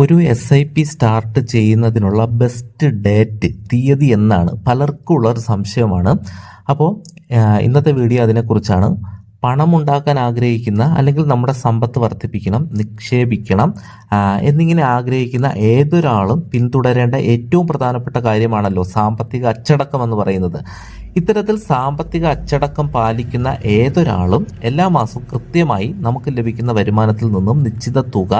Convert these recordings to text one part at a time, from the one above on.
ഒരു S I P start ചെയ്യുന്നതിനുള്ള best date തീയതി എന്നാണ് പലർക്കും ഉള്ള ഒരു സംശയമാണ്. അപ്പോൾ ഇന്നത്തെ വീഡിയോ അതിനെക്കുറിച്ചാണ്. പണമുണ്ടാക്കാൻ ആഗ്രഹിക്കുന്ന അല്ലെങ്കിൽ നമ്മുടെ സമ്പത്ത് വർദ്ധിപ്പിക്കണം നിക്ഷേപിക്കണം എന്നിങ്ങനെ ആഗ്രഹിക്കുന്ന ഏതൊരാളും പിന്തുടരേണ്ട ഏറ്റവും പ്രധാനപ്പെട്ട കാര്യമാണല്ലോ സാമ്പത്തിക അച്ചടക്കം എന്ന് പറയുന്നത്. ഇത്തരത്തിൽ സാമ്പത്തിക അച്ചടക്കം പാലിക്കുന്ന ഏതൊരാളും എല്ലാ മാസവും കൃത്യമായി നമുക്ക് ലഭിക്കുന്ന വരുമാനത്തിൽ നിന്നും നിശ്ചിത തുക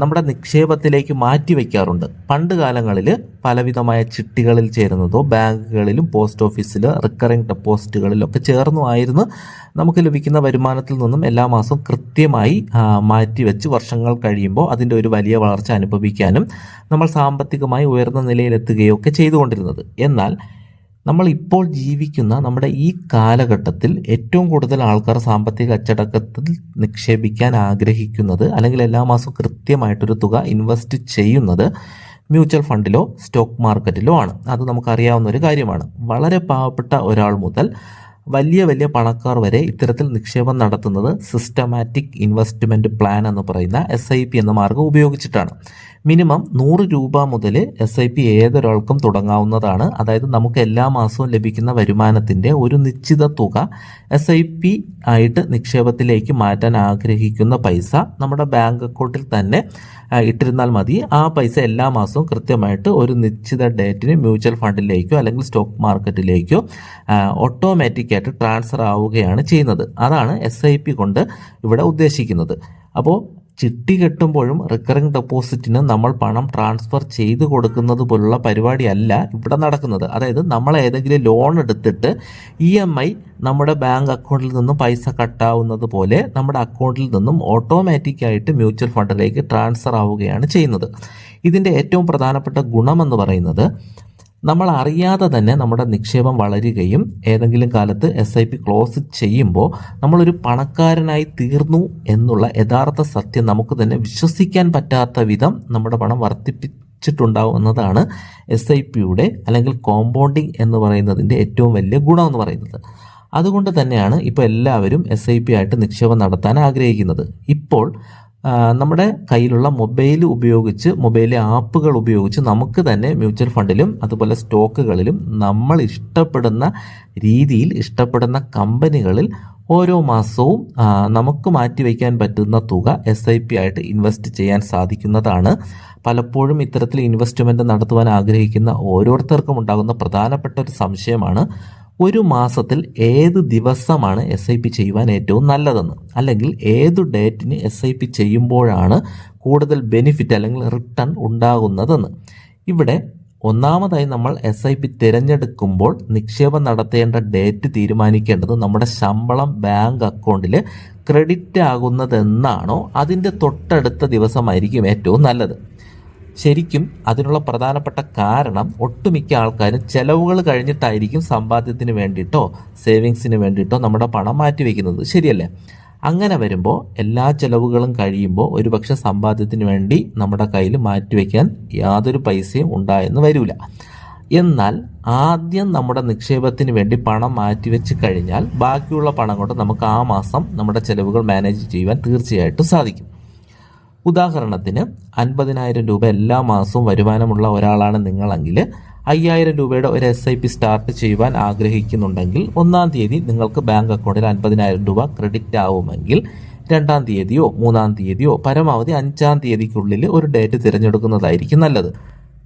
നമ്മുടെ നിക്ഷേപത്തിലേക്ക് മാറ്റി വയ്ക്കാറുണ്ട്. പണ്ട് കാലങ്ങളിൽ പലവിധമായ ചിട്ടികളിൽ ചേരുന്നതോ ബാങ്കുകളിലും പോസ്റ്റ് ഓഫീസിൽ റിക്കറിംഗ് ഡെപ്പോസിറ്റുകളിലൊക്കെ ചേർന്നുമായിരുന്നു നമുക്ക് ലഭിക്കുന്ന വരുമാനത്തിൽ നിന്നും എല്ലാ മാസവും കൃത്യമായി മാറ്റിവെച്ച് വർഷങ്ങൾ കഴിയുമ്പോൾ അതിന്റെ ഒരു വലിയ വളർച്ച അനുഭവിക്കാനും നമ്മൾ സാമ്പത്തികമായി ഉയർന്ന നിലയിലെത്തുകയോ ഒക്കെ ചെയ്തുകൊണ്ടിരുന്നത്. എന്നാൽ നമ്മൾ ഇപ്പോൾ ജീവിക്കുന്ന നമ്മുടെ ഈ കാലഘട്ടത്തിൽ ഏറ്റവും കൂടുതൽ ആൾക്കാർ സാമ്പത്തിക അച്ചടക്കത്തിൽ നിക്ഷേപിക്കാൻ ആഗ്രഹിക്കുന്നത് അല്ലെങ്കിൽ എല്ലാ മാസവും കൃത്യമായിട്ടൊരു തുക ഇൻവെസ്റ്റ് ചെയ്യുന്നത് മ്യൂച്വൽ ഫണ്ടിലോ സ്റ്റോക്ക് മാർക്കറ്റിലോ ആണ്. അത് നമുക്കറിയാവുന്ന ഒരു കാര്യമാണ്. വളരെ പാവപ്പെട്ട ഒരാൾ മുതൽ വലിയ വലിയ പണക്കാർ വരെ ഇത്തരത്തിൽ നിക്ഷേപം നടത്തുന്നത് സിസ്റ്റമാറ്റിക് ഇൻവെസ്റ്റ്മെന്റ് പ്ലാൻ എന്ന് പറയുന്ന എസ് ഐ പി എന്ന മാർഗം ഉപയോഗിച്ചിട്ടാണ്. മിനിമം നൂറ് രൂപ മുതൽ എസ് ഐ പി ഏതൊരാൾക്കും തുടങ്ങാവുന്നതാണ്. അതായത് നമുക്ക് എല്ലാ മാസവും ലഭിക്കുന്ന വരുമാനത്തിന്റെ ഒരു നിശ്ചിത തുക എസ് ഐ പി ആയിട്ട് നിക്ഷേപത്തിലേക്ക് മാറ്റാൻ ആഗ്രഹിക്കുന്ന പൈസ നമ്മുടെ ബാങ്ക് അക്കൗണ്ടിൽ തന്നെ ഇട്ടിരുന്നാൽ മതി. ആ പൈസ എല്ലാ മാസവും കൃത്യമായിട്ട് ഒരു നിശ്ചിത ഡേറ്റിന് മ്യൂച്വൽ ഫണ്ടിലേക്കോ അല്ലെങ്കിൽ സ്റ്റോക്ക് മാർക്കറ്റിലേക്കോ ഓട്ടോമാറ്റിക്കായിട്ട് ട്രാൻസ്ഫർ ആവുകയാണ് ചെയ്യുന്നത്. അതാണ് എസ് ഐ പി കൊണ്ട് ഇവിടെ ഉദ്ദേശിക്കുന്നത്. അപ്പോൾ ചിട്ടി കെട്ടുമ്പോഴും റിക്കറിംഗ് ഡെപ്പോസിറ്റിന് നമ്മൾ പണം ട്രാൻസ്ഫർ ചെയ്ത് കൊടുക്കുന്നത് പോലുള്ള പരിപാടിയല്ല ഇവിടെ നടക്കുന്നത്. അതായത് നമ്മൾ ഏതെങ്കിലും ലോൺ എടുത്തിട്ട് ഇ എം ഐ നമ്മുടെ ബാങ്ക് അക്കൗണ്ടിൽ നിന്നും പൈസ കട്ടാവുന്നത് പോലെ നമ്മുടെ അക്കൗണ്ടിൽ നിന്നും ഓട്ടോമാറ്റിക്കായിട്ട് മ്യൂച്വൽ ഫണ്ടിലേക്ക് ട്രാൻസ്ഫർ ആവുകയാണ് ചെയ്യുന്നത്. ഇതിന്റെ ഏറ്റവും പ്രധാനപ്പെട്ട ഗുണമെന്ന് പറയുന്നത് നമ്മൾ അറിയാതെ തന്നെ നമ്മുടെ നിക്ഷേപം വളരുകയും ഏതെങ്കിലും കാലത്ത് എസ് ഐ പി ക്ലോസ് ചെയ്യുമ്പോൾ നമ്മളൊരു പണക്കാരനായി തീർന്നു എന്നുള്ള യഥാർത്ഥ സത്യം നമുക്ക് തന്നെ വിശ്വസിക്കാൻ പറ്റാത്ത വിധം നമ്മുടെ പണം വർദ്ധിപ്പിച്ചിട്ടുണ്ടാവും എന്നതാണ് എസ് ഐ പിയുടെ അല്ലെങ്കിൽ കോമ്പൗണ്ടിങ് എന്ന് പറയുന്നതിന്റെ ഏറ്റവും വലിയ ഗുണം എന്ന് പറയുന്നത്. അതുകൊണ്ട് തന്നെയാണ് ഇപ്പോൾ എല്ലാവരും എസ് ഐ പി ആയിട്ട് നിക്ഷേപം നടത്താൻ ആഗ്രഹിക്കുന്നത്. ഇപ്പോൾ നമ്മുടെ കയ്യിലുള്ള മൊബൈൽ ഉപയോഗിച്ച് മൊബൈലിലെ ആപ്പുകൾ ഉപയോഗിച്ച് നമുക്ക് തന്നെ മ്യൂച്വൽ ഫണ്ടിലും അതുപോലെ സ്റ്റോക്കുകളിലും നമ്മൾ ഇഷ്ടപ്പെടുന്ന രീതിയിൽ ഇഷ്ടപ്പെടുന്ന കമ്പനികളിൽ ഓരോ മാസവും നമുക്ക് മാറ്റിവെക്കാൻ പറ്റുന്ന തുക എസ് ഐ പി ആയിട്ട് ഇൻവെസ്റ്റ് ചെയ്യാൻ സാധിക്കുന്നതാണ്. പലപ്പോഴും ഇത്തരത്തിൽ ഇൻവെസ്റ്റ്മെന്റ് നടത്തുവാൻ ആഗ്രഹിക്കുന്ന ഓരോരുത്തർക്കും ഉണ്ടാകുന്ന പ്രധാനപ്പെട്ട ഒരു സംശയമാണ്. ഒരു മാസത്തിൽ ഏത് ദിവസമാണ് എസ് ഐ പി ചെയ്യുവാൻ ഏറ്റവും നല്ലതെന്ന്? അല്ലെങ്കിൽ ഏത് ഡേറ്റിന് എസ് ഐ പി ചെയ്യുമ്പോഴാണ് കൂടുതൽ ബെനിഫിറ്റ് അല്ലെങ്കിൽ റിട്ടേൺ ഉണ്ടാകുന്നതെന്ന്? ഇവിടെ ഒന്നാമതായി നമ്മൾ എസ് ഐ പി തിരഞ്ഞെടുക്കുമ്പോൾ നിക്ഷേപം നടത്തേണ്ട ഡേറ്റ് തീരുമാനിക്കേണ്ടത് നമ്മുടെ ശമ്പളം ബാങ്ക് അക്കൗണ്ടിൽ ക്രെഡിറ്റ് ആകുന്നതെന്നാണോ അതിന്റെ തൊട്ടടുത്ത ദിവസമായിരിക്കും ഏറ്റവും നല്ലത്. ശരിക്കും അതിനുള്ള പ്രധാനപ്പെട്ട കാരണം ഒട്ടുമിക്ക ആൾക്കാരും ചെലവുകൾ കഴിഞ്ഞിട്ടായിരിക്കും സമ്പാദ്യത്തിന് വേണ്ടിയിട്ടോ സേവിങ്സിന് വേണ്ടിയിട്ടോ നമ്മുടെ പണം മാറ്റിവെക്കുന്നത് ശരിയല്ലേ? അങ്ങനെ വരുമ്പോൾ എല്ലാ ചെലവുകളും കഴിയുമ്പോൾ ഒരുപക്ഷെ സമ്പാദ്യത്തിന് വേണ്ടി നമ്മുടെ കയ്യിൽ മാറ്റിവെക്കാൻ യാതൊരു പൈസയും ഉണ്ടായെന്ന് വരില്ല എന്നാൽ ആദ്യം നമ്മുടെ നിക്ഷേപത്തിന് വേണ്ടി പണം മാറ്റിവെച്ച് കഴിഞ്ഞാൽ ബാക്കിയുള്ള പണം കൊണ്ട് നമുക്ക് ആ മാസം നമ്മുടെ ചെലവുകൾ മാനേജ് ചെയ്യുവാൻ തീർച്ചയായിട്ടും സാധിക്കും. ഉദാഹരണത്തിന് അൻപതിനായിരം രൂപ എല്ലാ മാസവും വരുമാനമുള്ള ഒരാളാണ് നിങ്ങളെങ്കിൽ അയ്യായിരം രൂപയുടെ ഒരു എസ് ഐ പി സ്റ്റാർട്ട് ചെയ്യുവാൻ ആഗ്രഹിക്കുന്നുണ്ടെങ്കിൽ ഒന്നാം തീയതി നിങ്ങൾക്ക് ബാങ്ക് അക്കൗണ്ടിൽ അൻപതിനായിരം രൂപ ക്രെഡിറ്റ് ആവുമെങ്കിൽ രണ്ടാം തീയതിയോ മൂന്നാം തീയതിയോ പരമാവധി അഞ്ചാം തീയതിക്കുള്ളിൽ ഒരു ഡേറ്റ് തിരഞ്ഞെടുക്കുന്നതായിരിക്കും നല്ലത്.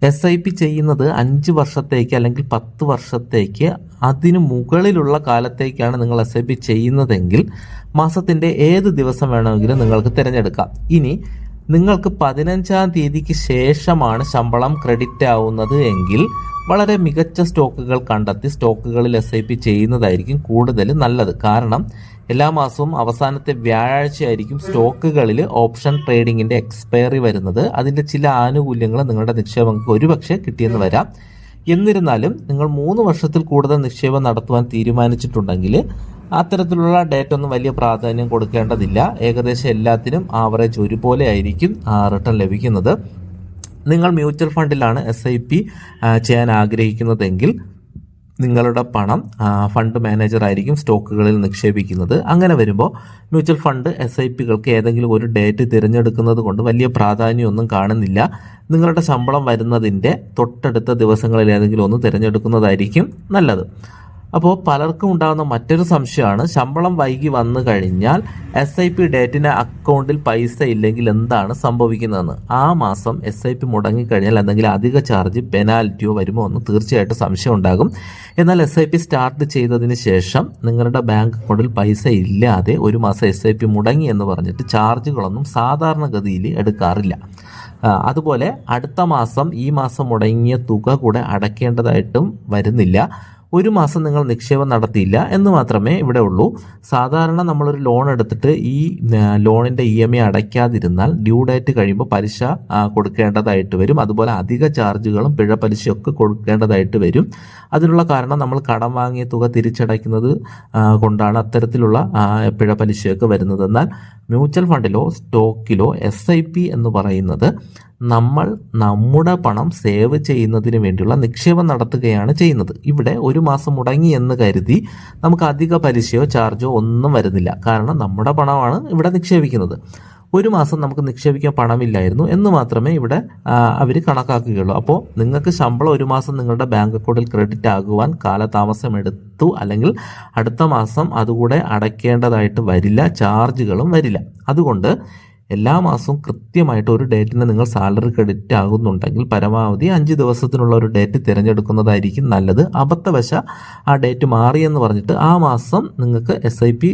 എസ് ഐ പി ചെയ്യുന്നത് അഞ്ച് വർഷത്തേക്ക് അല്ലെങ്കിൽ പത്ത് വർഷത്തേക്ക് അതിനു മുകളിലുള്ള കാലത്തേക്കാണ് നിങ്ങൾ എസ് ഐ പി ചെയ്യുന്നതെങ്കിൽ മാസത്തിന്റെ ഏത് ദിവസം വേണമെങ്കിലും നിങ്ങൾക്ക് തിരഞ്ഞെടുക്കാം. ഇനി നിങ്ങൾക്ക് പതിനഞ്ചാം തീയതിക്ക് ശേഷമാണ് ശമ്പളം ക്രെഡിറ്റ് ആവുന്നത് എങ്കിൽ വളരെ മികച്ച സ്റ്റോക്കുകൾ കണ്ടെത്തി സ്റ്റോക്കുകളിൽ എസ് ഐ പി ചെയ്യുന്നതായിരിക്കും കൂടുതൽ നല്ലത്. കാരണം എല്ലാ മാസവും അവസാനത്തെ വ്യാഴാഴ്ചയായിരിക്കും സ്റ്റോക്കുകളിൽ ഓപ്ഷൻ ട്രേഡിങ്ങിന്റെ എക്സ്പയറി വരുന്നത്. അതിന്റെ ചില ആനുകൂല്യങ്ങൾ നിങ്ങളുടെ നിക്ഷേപങ്ങൾക്ക് ഒരുപക്ഷെ കിട്ടിയെന്ന് വരാം. എന്നിരുന്നാലും നിങ്ങൾ മൂന്ന് വർഷത്തിൽ കൂടുതൽ നിക്ഷേപം നടത്തുവാൻ തീരുമാനിച്ചിട്ടുണ്ടെങ്കിൽ അത്തരത്തിലുള്ള ഡേറ്റ ഒന്നും വലിയ പ്രാധാന്യം കൊടുക്കേണ്ടതില്ല. ഏകദേശം എല്ലാത്തിനും ആവറേജ് ഒരുപോലെ ആയിരിക്കും റിട്ടേൺ ലഭിക്കുന്നത്. നിങ്ങൾ മ്യൂച്വൽ ഫണ്ടിലാണ് എസ് ഐ പി ചെയ്യാൻ ആഗ്രഹിക്കുന്നതെങ്കിൽ നിങ്ങളുടെ പണം ഫണ്ട് മാനേജർ ആയിരിക്കും സ്റ്റോക്കുകളിൽ നിക്ഷേപിക്കുന്നത്. അങ്ങനെ വരുമ്പോൾ മ്യൂച്വൽ ഫണ്ട് എസ് ഐ പികൾക്ക് ഏതെങ്കിലും ഒരു ഡേറ്റ് തിരഞ്ഞെടുക്കുന്നത് കൊണ്ട് വലിയ പ്രാധാന്യമൊന്നും കാണുന്നില്ല. നിങ്ങളുടെ ശമ്പളം വരുന്നതിന്റെ തൊട്ടടുത്ത ദിവസങ്ങളിൽ ഏതെങ്കിലും ഒന്ന് തിരഞ്ഞെടുക്കുന്നതായിരിക്കും നല്ലത്. അപ്പോൾ പലർക്കും ഉണ്ടാകുന്ന മറ്റൊരു സംശയമാണ്. ശമ്പളം വൈകി വന്നു കഴിഞ്ഞാൽ എസ് ഐ പി ഡേറ്റിന് അക്കൗണ്ടിൽ പൈസ ഇല്ലെങ്കിൽ എന്താണ് സംഭവിക്കുന്നതെന്ന്? ആ മാസം എസ് ഐ പി മുടങ്ങിക്കഴിഞ്ഞാൽ എന്തെങ്കിലും അധിക ചാർജ് പെനാൽറ്റിയോ വരുമോ എന്ന് തീർച്ചയായിട്ടും സംശയം ഉണ്ടാകും. എന്നാൽ എസ് ഐ പി സ്റ്റാർട്ട് ചെയ്തതിന് ശേഷം നിങ്ങളുടെ ബാങ്ക് അക്കൗണ്ടിൽ പൈസ ഇല്ലാതെ ഒരു മാസം എസ് ഐ പി മുടങ്ങി എന്ന് പറഞ്ഞിട്ട് ചാർജുകളൊന്നും സാധാരണഗതിയിൽ എടുക്കാറില്ല. അതുപോലെ അടുത്ത മാസം ഈ മാസം മുടങ്ങിയ തുക കൂടെ അടയ്ക്കേണ്ടതായിട്ടും വരുന്നില്ല. ഒരു മാസം നിങ്ങൾ നിക്ഷേപം നടത്തിയില്ല എന്ന് മാത്രമേ ഇവിടെ ഉള്ളൂ. സാധാരണ നമ്മളൊരു ലോൺ എടുത്തിട്ട് ഈ ലോണിന്റെ ഇ എം ഐ അടയ്ക്കാതിരുന്നാൽ ഡ്യൂ ഡേറ്റ് കഴിയുമ്പോൾ പലിശ കൊടുക്കേണ്ടതായിട്ട് വരും. അതുപോലെ അധിക ചാർജുകളും പിഴ പലിശയൊക്കെ കൊടുക്കേണ്ടതായിട്ട് വരും. അതിനുള്ള കാരണം നമ്മൾ കടം വാങ്ങിയ തുക തിരിച്ചടയ്ക്കുന്നത് കൊണ്ടാണ് അത്തരത്തിലുള്ള പിഴ പലിശയൊക്കെ വരുന്നത്. എന്നാൽ മ്യൂച്വൽ ഫണ്ടിലോ സ്റ്റോക്കിലോ എസ് ഐ പി എന്ന് പറയുന്നത് നമ്മൾ നമ്മുടെ പണം സേവ് ചെയ്യുന്നതിന് വേണ്ടിയുള്ള നിക്ഷേപം നടത്തുകയാണ് ചെയ്യുന്നത്. ഇവിടെ ഒരു മാസം മുടങ്ങി എന്ന് കരുതി നമുക്ക് അധിക പലിശയോ ചാർജോ ഒന്നും വരുന്നില്ല. കാരണം നമ്മുടെ പണമാണ് ഇവിടെ നിക്ഷേപിക്കുന്നത്. ഒരു മാസം നമുക്ക് നിക്ഷേപിക്കാൻ പണമില്ലായിരുന്നു എന്ന് മാത്രമേ ഇവിടെ അവർ കണക്കാക്കുകയുള്ളൂ. അപ്പോൾ നിങ്ങൾക്ക് ശമ്പളം ഒരു മാസം നിങ്ങളുടെ ബാങ്ക് അക്കൗണ്ടിൽ ക്രെഡിറ്റ് ആകുവാൻ കാലതാമസം എടുത്തു അല്ലെങ്കിൽ അടുത്ത മാസം അതുകൂടെ അടയ്ക്കേണ്ടതായിട്ട് വരില്ല ചാർജുകളും വരില്ല. അതുകൊണ്ട് എല്ലാ മാസവും കൃത്യമായിട്ട് ഒരു ഡേറ്റിന് നിങ്ങൾ സാലറി ക്രെഡിറ്റ് ആകുന്നുണ്ടെങ്കിൽ പരമാവധി അഞ്ച് ദിവസത്തിനുള്ള ഒരു ഡേറ്റ് തിരഞ്ഞെടുക്കുന്നതായിരിക്കും നല്ലത്. അബദ്ധവശ ആ ഡേറ്റ് മാറിയെന്ന് പറഞ്ഞിട്ട് ആ മാസം നിങ്ങൾക്ക് എസ് ഐ പി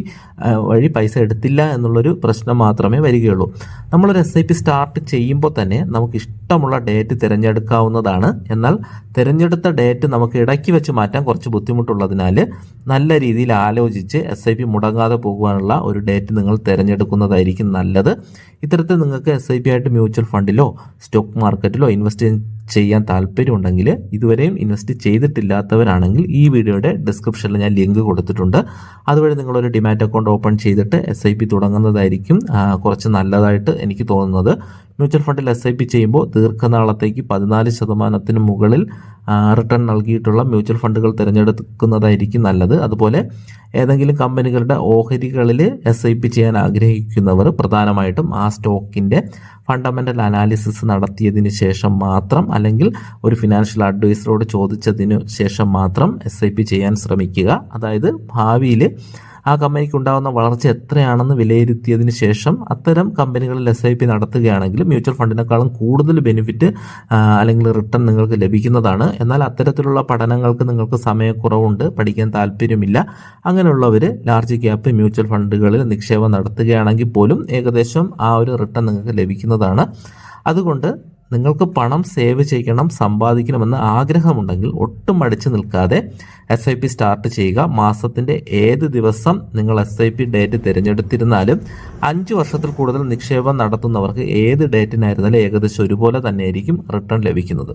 വഴി പൈസ എടുത്തില്ല എന്നുള്ളൊരു പ്രശ്നം മാത്രമേ വരികയുള്ളൂ. നമ്മളൊരു എസ് ഐ പി സ്റ്റാർട്ട് ചെയ്യുമ്പോൾ തന്നെ നമുക്ക് ഇഷ്ടമുള്ള ഡേറ്റ് തിരഞ്ഞെടുക്കാവുന്നതാണ്. എന്നാൽ തിരഞ്ഞെടുത്ത ഡേറ്റ് നമുക്ക് ഇടയ്ക്ക് വെച്ച് മാറ്റാൻ കുറച്ച് ബുദ്ധിമുട്ടുള്ളതിനാൽ നല്ല രീതിയിൽ ആലോചിച്ച് എസ് ഐ പി മുടങ്ങാതെ പോകുവാനുള്ള ഒരു ഡേറ്റ് നിങ്ങൾ തിരഞ്ഞെടുക്കുന്നതായിരിക്കും നല്ലത്. ഇത്തരത്തിൽ നിങ്ങൾക്ക് എസ് ഐ പി ആയിട്ട് മ്യൂച്വൽ ഫണ്ടിലോ സ്റ്റോക്ക് മാർക്കറ്റിലോ ഇൻവെസ്റ്റ് ചെയ്യാൻ താല്പര്യമുണ്ടെങ്കിൽ ഇതുവരെയും ഇൻവെസ്റ്റ് ചെയ്തിട്ടില്ലാത്തവരാണെങ്കിൽ ഈ വീഡിയോയുടെ ഡിസ്ക്രിപ്ഷനിൽ ഞാൻ ലിങ്ക് കൊടുത്തിട്ടുണ്ട്. അതുവഴി നിങ്ങളൊരു ഡിമാറ്റ് അക്കൗണ്ട് ഓപ്പൺ ചെയ്തിട്ട് എസ് ഐ പി തുടങ്ങുന്നതായിരിക്കും കുറച്ച് നല്ലതായിട്ട് എനിക്ക് തോന്നുന്നത്. മ്യൂച്വൽ ഫണ്ടിൽ എസ് ഐ പി ചെയ്യുമ്പോൾ ദീർഘനാളത്തേക്ക് പതിനാല് ശതമാനത്തിന് മുകളിൽ റിട്ടേൺ നൽകിയിട്ടുള്ള മ്യൂച്വൽ ഫണ്ടുകൾ തിരഞ്ഞെടുക്കുന്നതായിരിക്കും നല്ലത്. അതുപോലെ ഏതെങ്കിലും കമ്പനികളുടെ ഓഹരികളിൽ എസ് ഐ പി ചെയ്യാൻ ആഗ്രഹിക്കുന്നവർ പ്രധാനമായിട്ടും ആ സ്റ്റോക്കിന്റെ ഫണ്ടമെന്റൽ അനാലിസിസ് നടത്തിയതിന് ശേഷം മാത്രം അല്ലെങ്കിൽ ഒരു ഫിനാൻഷ്യൽ അഡ്വൈസറോട് ചോദിച്ചതിനു ശേഷം മാത്രം എസ് ഐ പി ചെയ്യാൻ ശ്രമിക്കുക. അതായത് ഭാവിയിൽ ആ കമ്പനിക്ക് ഉണ്ടാകുന്ന വളർച്ച എത്രയാണെന്ന് വിലയിരുത്തിയതിന് ശേഷം അത്തരം കമ്പനികളിൽ എസ് ഐ പി നടത്തുകയാണെങ്കിൽ മ്യൂച്വൽ ഫണ്ടിനേക്കാളും കൂടുതൽ ബെനിഫിറ്റ് അല്ലെങ്കിൽ റിട്ടേൺ നിങ്ങൾക്ക് ലഭിക്കുന്നതാണ്. എന്നാൽ അത്തരത്തിലുള്ള പഠനങ്ങൾക്ക് നിങ്ങൾക്ക് സമയക്കുറവുണ്ട് പഠിക്കാൻ താല്പര്യമില്ല. അങ്ങനെയുള്ളവർ ലാർജ് ക്യാപ്പ് മ്യൂച്വൽ ഫണ്ടുകളിൽ നിക്ഷേപം നടത്തുകയാണെങ്കിൽ പോലും ഏകദേശം ആ ഒരു റിട്ടേൺ നിങ്ങൾക്ക് ലഭിക്കുന്നതാണ്. അതുകൊണ്ട് നിങ്ങൾക്ക് പണം സേവ് ചെയ്യണം സമ്പാദിക്കണമെന്ന് ആഗ്രഹമുണ്ടെങ്കിൽ ഒട്ടും മടിച്ചു നിൽക്കാതെ എസ് ഐ പി സ്റ്റാർട്ട് ചെയ്യുക. മാസത്തിന്റെ ഏത് ദിവസം നിങ്ങൾ എസ് ഐ പി ഡേറ്റ് തിരഞ്ഞെടുത്തിരുന്നാലും അഞ്ച് വർഷത്തിൽ കൂടുതൽ നിക്ഷേപം നടത്തുന്നവർക്ക് ഏത് ഡേറ്റിനായിരുന്നാലും ഏകദേശം ഒരുപോലെ തന്നെയായിരിക്കും റിട്ടേൺ ലഭിക്കുന്നത്.